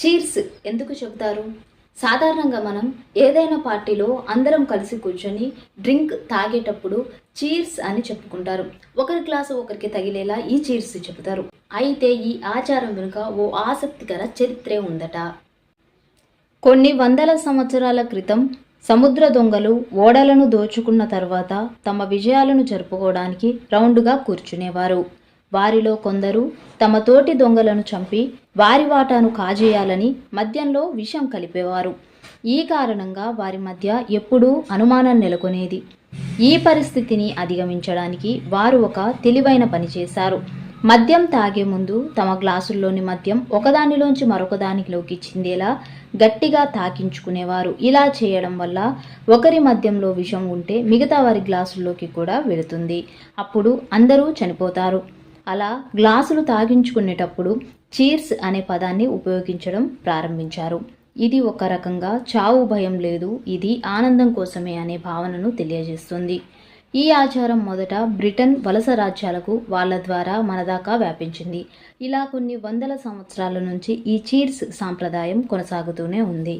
Cheers ఎందుకు చెబుతారు? సాధారణంగా మనం ఏదైనా పార్టీలో అందరం కలిసి కూర్చొని డ్రింక్ తాగేటప్పుడు చీర్స్ అని చెప్పుకుంటారు. ఒకరి గ్లాసు ఒకరికి తగిలేలా ఈ చీర్స్ చెబుతారు. అయితే ఈ ఆచారం వెనుక ఓ ఆసక్తికర చరిత్రే ఉందట. కొన్ని వందల సంవత్సరాల క్రితం సముద్ర దొంగలు ఓడలను దోచుకున్న తర్వాత తమ విజయాలను జరుపుకోవడానికి రౌండ్గా కూర్చునేవారు. వారిలో కొందరు తమ తోటి దొంగలను చంపి వారి వాటాను కాజేయాలని మద్యంలో విషం కలిపేవారు. ఈ కారణంగా వారి మధ్య ఎప్పుడూ అనుమానం నెలకొనేది. ఈ పరిస్థితిని అధిగమించడానికి వారు ఒక తెలివైన పని చేశారు. మద్యం తాగే ముందు తమ గ్లాసుల్లోని మద్యం ఒకదానిలోంచి మరొకదానిలోకి చిందేలా గట్టిగా తాకించుకునేవారు. ఇలా చేయడం వల్ల ఒకరి మద్యంలో విషం ఉంటే మిగతా వారి గ్లాసుల్లోకి కూడా వెళుతుంది. అప్పుడు అందరూ చనిపోతారు. అలా గ్లాసులు తాగించుకునేటప్పుడు చీర్స్ అనే పదాన్ని ఉపయోగించడం ప్రారంభించారు. ఇది ఒక రకంగా చావు భయం లేదు ఇది ఆనందం కోసమే అనే భావనను తెలియజేస్తుంది. ఈ ఆచారం మొదట బ్రిటన్ వలస రాజ్యాలకు వాళ్ళ ద్వారా మనదాకా వ్యాపించింది. ఇలా కొన్ని వందల సంవత్సరాల నుంచి ఈ చీర్స్ సాంప్రదాయం కొనసాగుతూనే ఉంది.